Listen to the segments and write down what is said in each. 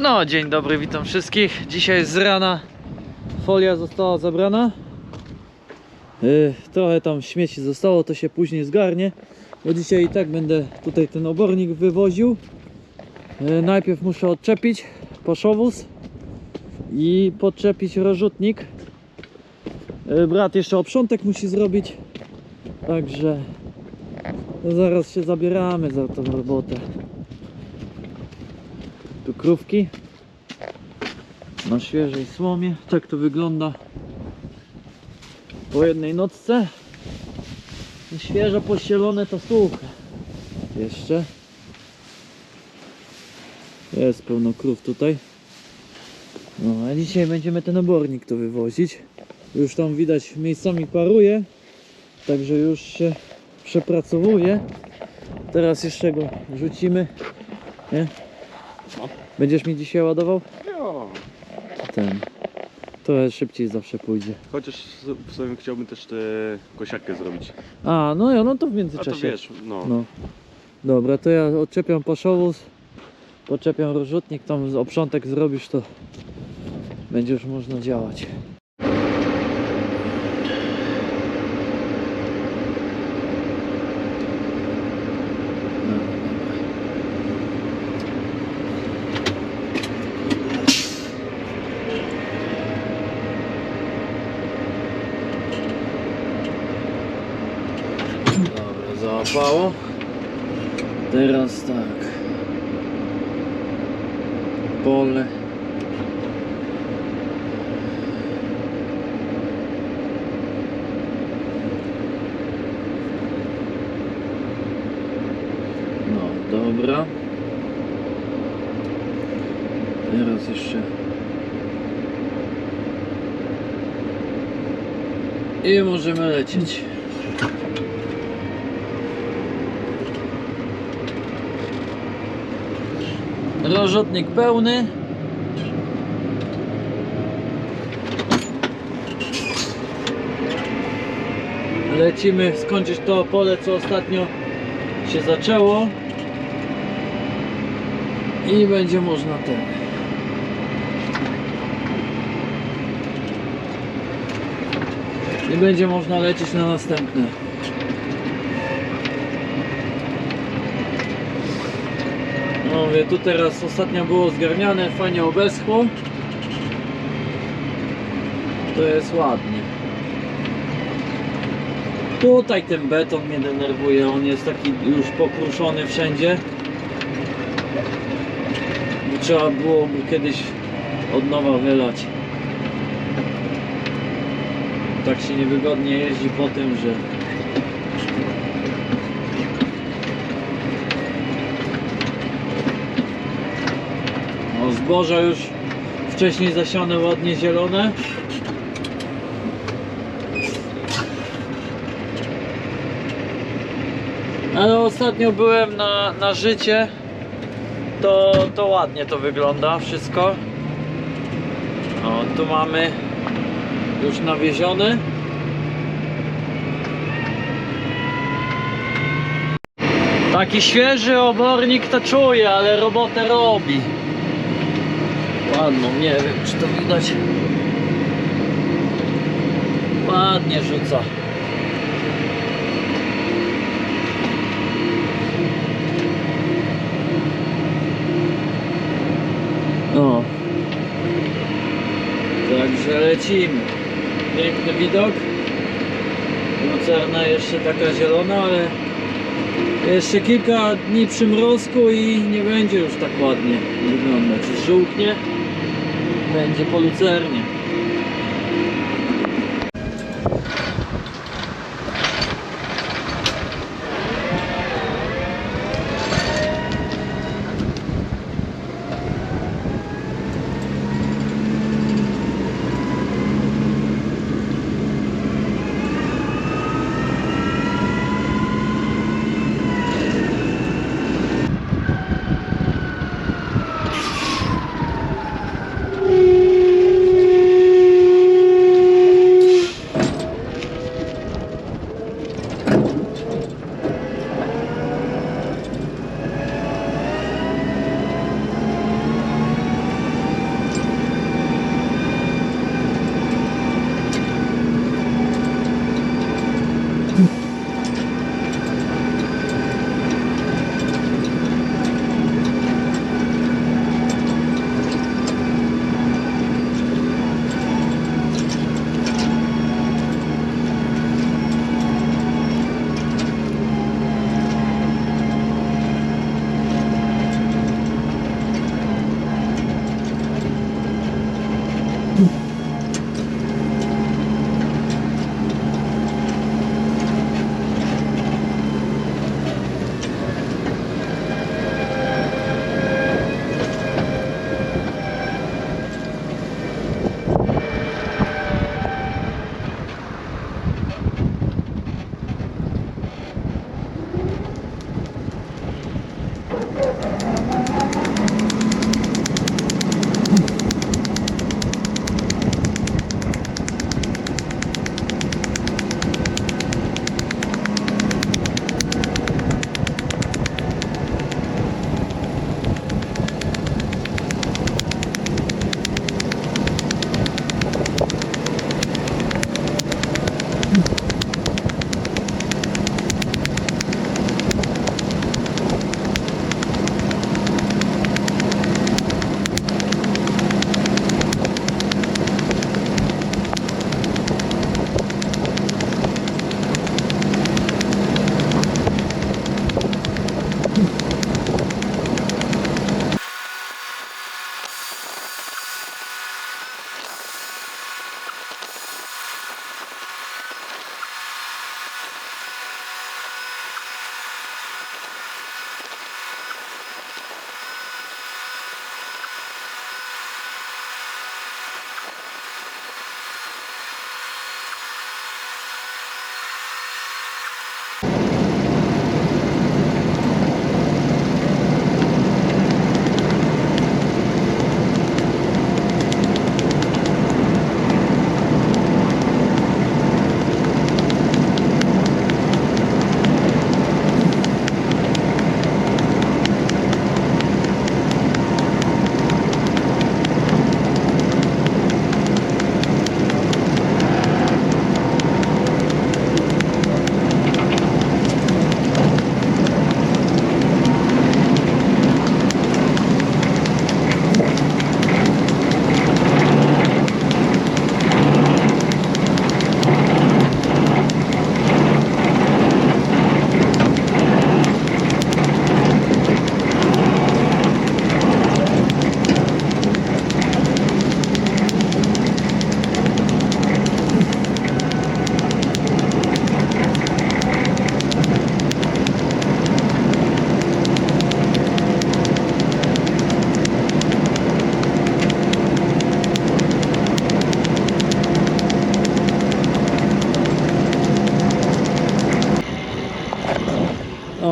No, dzień dobry, witam wszystkich. Dzisiaj z rana folia została zabrana. Yy, trochę tam śmieci zostało, to się później zgarnie. Bo dzisiaj i tak będę tutaj ten obornik wywoził. Yy, najpierw muszę odczepić poszowóz i podczepić rozrzutnik. Yy, brat jeszcze oprzątek musi zrobić. Także no zaraz się zabieramy za tą robotę. Tu krówki na świeżej słomie. Tak to wygląda po jednej nocce. Świeżo pościelone to suche. Jeszcze. Jest pełno krów tutaj. No a dzisiaj będziemy ten obornik tu wywozić. Już tam widać miejscami paruje. Także już się przepracowuje. Teraz jeszcze go rzucimy. Nie? Będziesz mi dzisiaj ładował? Jo. Ten. Trochę szybciej zawsze pójdzie. Chociaż w sumie chciałbym też tę kosiarkę zrobić. A, no ja, no to w A to międzyczasie. wiesz, no. No. Dobra, to ja odczepiam paszowóz, podczepiam rozrzutnik, tam oprzątek zrobisz, to będzie już można działać. Dobra, załapało. Teraz tak. Pole. No, dobra. Teraz jeszcze. I możemy lecieć. Rozrzutnik pełny. Lecimy skończyć to pole, co ostatnio się zaczęło. I będzie można ten. I będzie można lecieć na następne. No mówię, tu teraz ostatnio było zgarniane, fajnie obeschło. To jest ładnie. Tutaj ten beton mnie denerwuje, on jest taki już pokruszony wszędzie. Trzeba go kiedyś od nowa wylać. Tak się niewygodnie jeździ po tym, że Zboża już wcześniej zasiane ładnie zielone. Ale ostatnio byłem na, na życie. To, to ładnie to wygląda wszystko. O, tu mamy już nawieziony. Taki świeży obornik to czuje, ale robotę robi. Ładną, nie wiem czy to widać. Ładnie rzuca. No. Także lecimy. Piękny widok. Lucerna jeszcze taka zielona, ale jeszcze kilka dni przymrozku i nie będzie już tak ładnie wyglądać. Żółknie będzie po lucernie.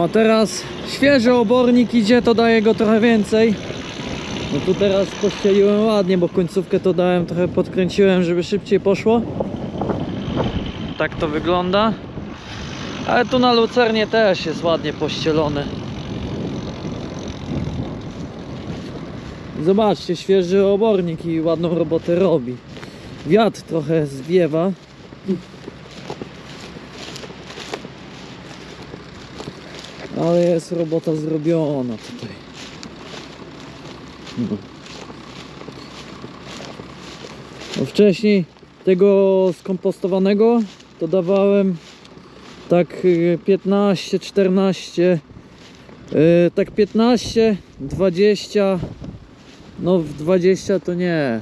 No teraz świeży obornik idzie, to daje go trochę więcej. No tu teraz pościeliłem ładnie, bo końcówkę to dałem, trochę podkręciłem, żeby szybciej poszło. Tak to wygląda. Ale tu na lucernie też jest ładnie pościelony. Zobaczcie, świeży obornik i ładną robotę robi. Wiatr trochę zwiewa. Ale jest robota zrobiona tutaj. No. No wcześniej tego skompostowanego to dawałem tak y, 15, 14, y, tak 15, 20, no w 20 to nie.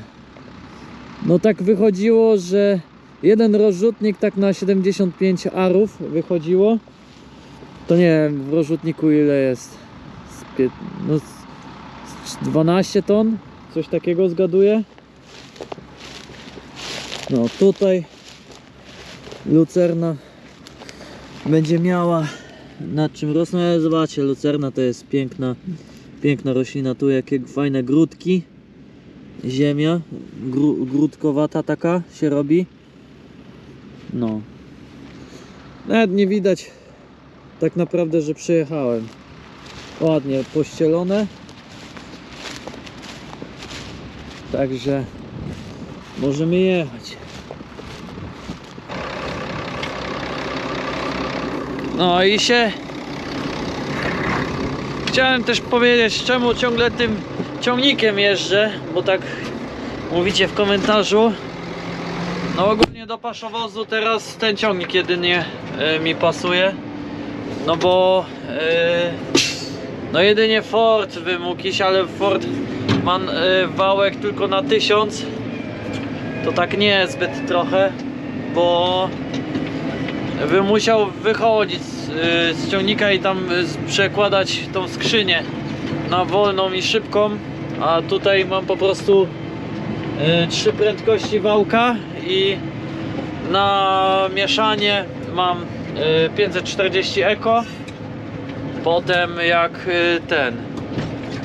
No tak wychodziło, że jeden rozrzutnik tak na 75 arów wychodziło. To nie wiem, w rozrzutniku ile jest? Z no, z 12 ton? Coś takiego zgaduję. No tutaj lucerna będzie miała nad czym rosnąć, ale zobaczcie, lucerna to jest piękna, piękna roślina, tu jakie fajne grudki, ziemia, gru, grudkowata taka się robi, no, nawet nie widać tak naprawdę, że przyjechałem, ładnie pościelone, także możemy jechać. No i się chciałem też powiedzieć, czemu ciągle tym ciągnikiem jeżdżę, bo tak mówicie w komentarzu. No ogólnie do paszowozu teraz ten ciągnik jedynie e, mi pasuje. No bo e, no jedynie Ford iść, ale Ford ma e, wałek tylko na 1000. To tak nie zbyt trochę, bo bym musiał wychodzić z, y, z ciągnika i tam przekładać tą skrzynię na wolną i szybką, a tutaj mam po prostu trzy prędkości wałka i na mieszanie mam 540 Eco. Potem jak y, ten,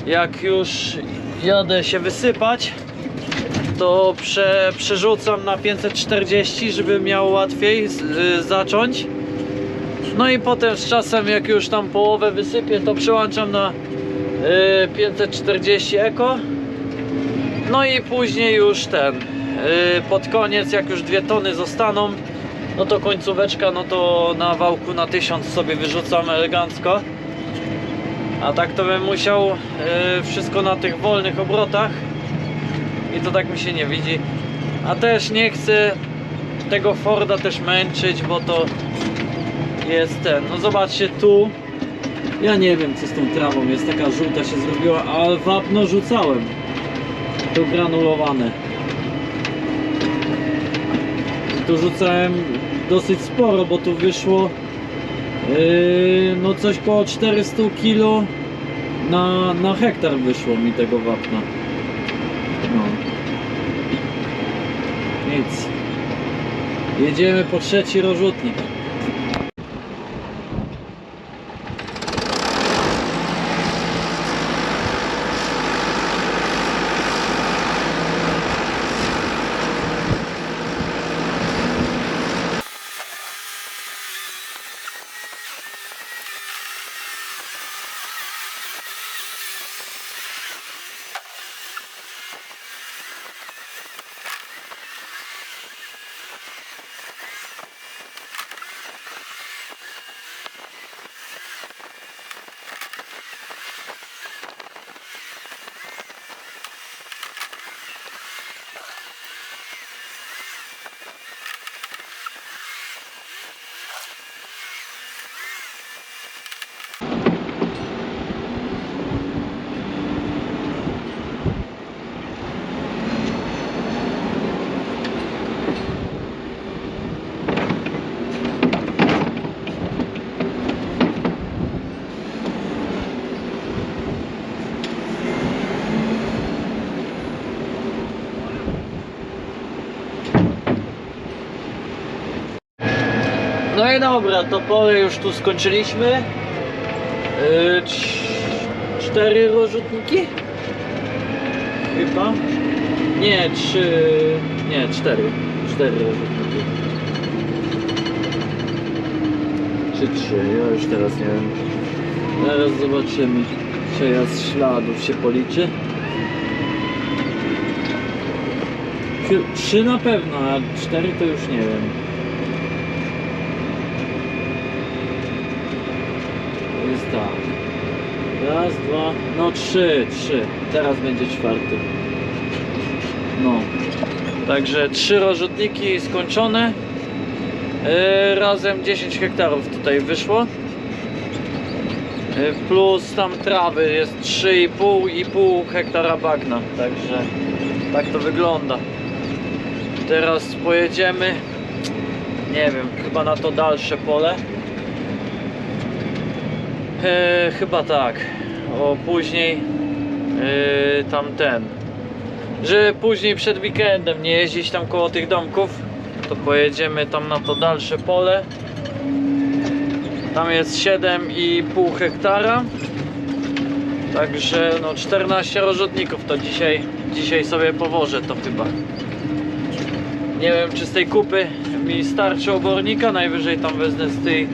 jak już jadę się wysypać, to prze, przerzucam na 540, żeby miał łatwiej y, zacząć. No i potem z czasem, jak już tam połowę wysypię, to przełączam na y, 540 Eco. No i później już ten, y, pod koniec, jak już dwie tony zostaną, no to końcóweczka, no to na wałku na 1000 sobie wyrzucam elegancko. A tak to bym musiał y, wszystko na tych wolnych obrotach i to tak mi się nie widzi. A też nie chcę tego Forda też męczyć, bo to jest ten. No zobaczcie tu. Ja nie wiem co z tą trawą jest, taka żółta się zrobiła, ale wapno rzucałem. To granulowane. Tu rzucałem dosyć sporo, bo tu wyszło yy, no coś koło 400 kg na, na hektar wyszło mi tego wapna. No. Nic. Jedziemy po trzeci rozrzutnik. Dobra, to pole już tu skończyliśmy. Yy, cz- cztery rozrzutniki? Chyba. Nie, trzy. Nie, cztery. Cztery rozrzutniki. Czy trzy? Ja już teraz nie wiem. Zaraz zobaczymy. Przejazd śladów się policzy. Trzy na pewno, a cztery to już nie wiem. To jest tak. Raz, dwa, no trzy, trzy. Teraz będzie czwarty. No. Także trzy rozrzutniki skończone. Yy, razem 10 hektarów tutaj wyszło. Yy, plus tam trawy jest 3,5 i pół hektara bagna. Także tak to wygląda. Teraz pojedziemy. Nie wiem, chyba na to dalsze pole. E, chyba tak. O później e, tamten. Że później przed weekendem nie jeździć tam koło tych domków, to pojedziemy tam na to dalsze pole. Tam jest 7,5 hektara. Także no 14 rozrzutników to dzisiaj, dzisiaj sobie powożę to chyba. Nie wiem czy z tej kupy mi starczy obornika, najwyżej tam wezmę z tej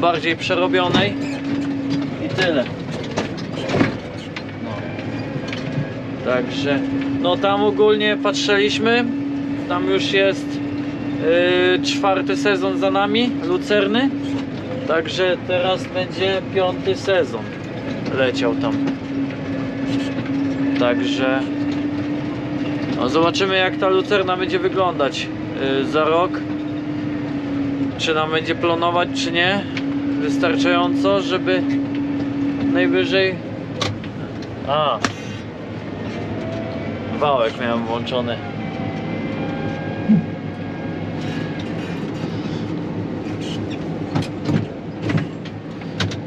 bardziej przerobionej. Tyle. No. Także, no tam ogólnie patrzyliśmy. Tam już jest yy, czwarty sezon za nami, lucerny. Także teraz będzie piąty sezon leciał tam. Także, no zobaczymy jak ta lucerna będzie wyglądać yy, za rok. Czy nam będzie planować, czy nie. Wystarczająco, żeby najwyżej. A. Wałek miałem włączony.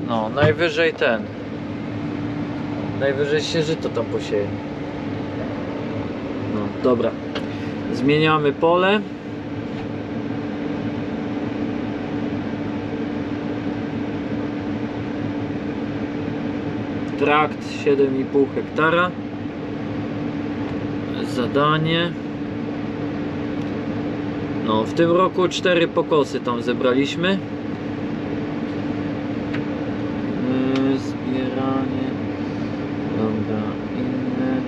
No, najwyżej ten. Najwyżej się żyto tam posieje. No, dobra. Zmieniamy pole. Trakt 7,5 hektara. Zadanie. No, w tym roku cztery pokosy tam zebraliśmy. Yy, Zbieranie. Dobra, inne.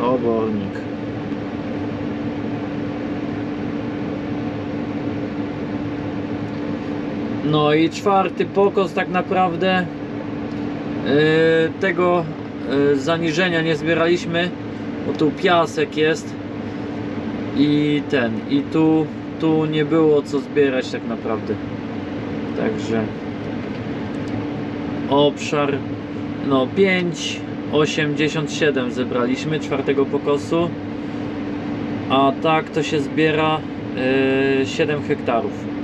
Obornik. No i czwarty pokos tak naprawdę yy, tego yy, zaniżenia nie zbieraliśmy, bo tu piasek jest i ten, i tu, tu nie było co zbierać tak naprawdę. Także obszar no 5,87 zebraliśmy czwartego pokosu, a tak to się zbiera yy, 7 hektarów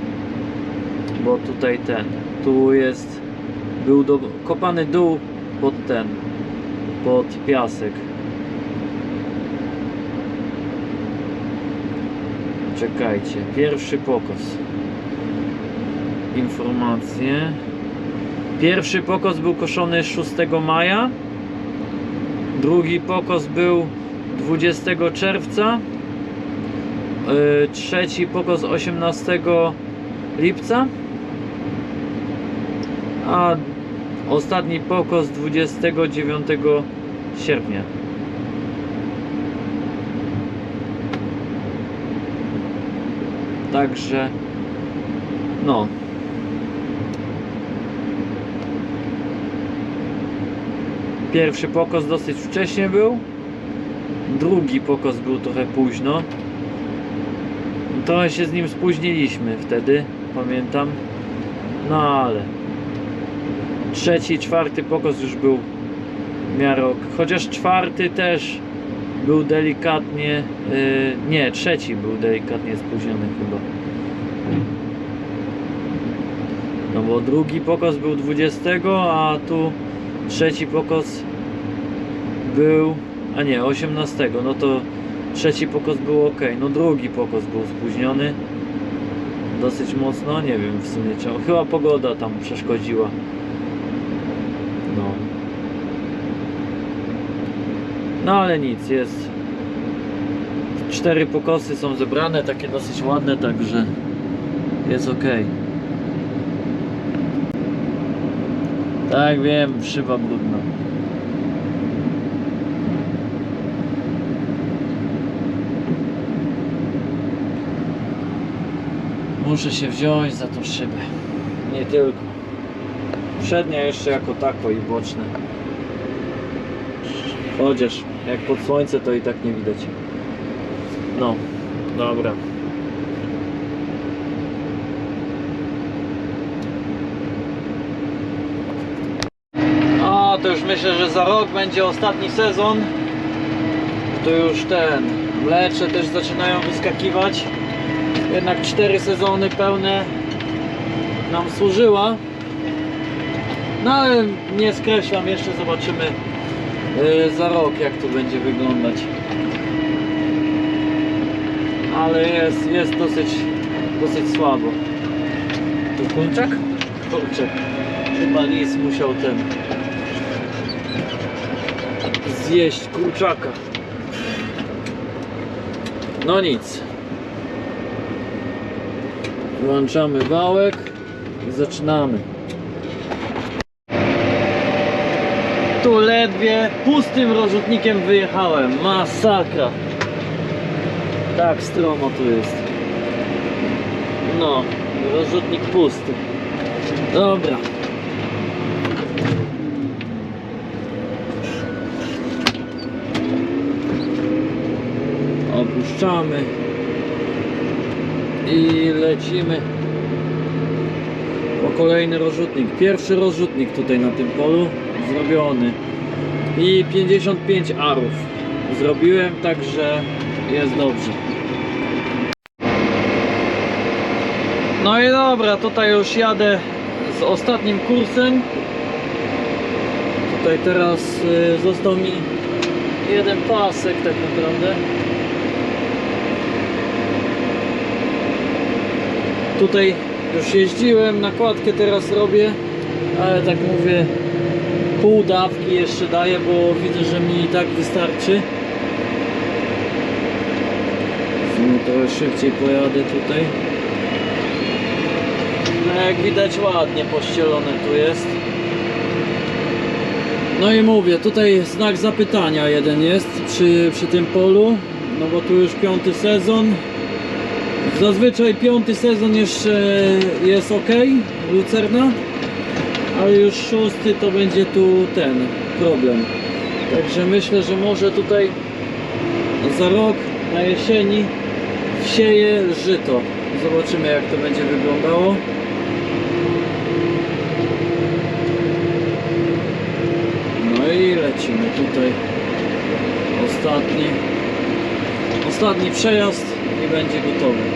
bo tutaj ten, tu jest, był do, kopany dół pod ten, pod piasek. Czekajcie, pierwszy pokos. Informacje. Pierwszy pokos był koszony 6 maja. Drugi pokos był 20 czerwca. Yy, Trzeci pokos 18 lipca a ostatni pokos 29 sierpnia. Także no. Pierwszy pokos dosyć wcześnie był. Drugi pokos był trochę późno. Trochę się z nim spóźniliśmy wtedy, pamiętam. No ale trzeci, czwarty pokos już był w miarę ok. Chociaż czwarty też był delikatnie, yy, nie, trzeci był delikatnie spóźniony chyba. No bo drugi pokos był 20, a tu trzeci pokos był, A nie, 18, no to trzeci pokos był ok. No drugi pokos był spóźniony. Dosyć mocno, nie wiem w sumie czemu. Chyba pogoda tam przeszkodziła. No. No ale nic, jest. Cztery pokosy są zebrane, takie dosyć ładne, także jest ok. Tak wiem, szyba brudna. Muszę się wziąć za tą szybę. Nie tylko. Przednia jeszcze jako tako i boczne. Chociaż jak pod słońce to i tak nie widać. No, dobra. A, to już myślę, że za rok będzie ostatni sezon. To już ten. Mlecze też zaczynają wyskakiwać. Jednak cztery sezony pełne nam służyła. No ale nie skreślam, jeszcze zobaczymy za rok jak to będzie wyglądać. Ale jest, jest dosyć, dosyć słabo. To kurczak? Kurczak. Chyba lis musiał ten zjeść kurczaka. No nic. Włączamy wałek i zaczynamy. Tu ledwie pustym rozrzutnikiem wyjechałem. Masakra. Tak stromo tu jest. No, rozrzutnik pusty. Dobra. Opuszczamy i lecimy po kolejny rozrzutnik. Pierwszy rozrzutnik tutaj na tym polu zrobiony i 55 arów zrobiłem, także jest dobrze. No i dobra, tutaj już jadę z ostatnim kursem. Tutaj teraz y, został mi jeden pasek tak naprawdę. Tutaj już jeździłem, nakładkę teraz robię, ale tak mówię, pół dawki jeszcze daję, bo widzę, że mi i tak wystarczy. No trochę szybciej pojadę tutaj. No jak widać ładnie pościelone tu jest. No i mówię, tutaj znak zapytania jeden jest przy, przy tym polu, no bo tu już piąty sezon. Zazwyczaj piąty sezon jeszcze jest ok, lucerna, ale już szósty to będzie tu ten problem. Także myślę, że może tutaj za rok na jesieni wsieję żyto. Zobaczymy jak to będzie wyglądało. No i lecimy tutaj. Ostatni. Ostatni przejazd i będzie gotowy.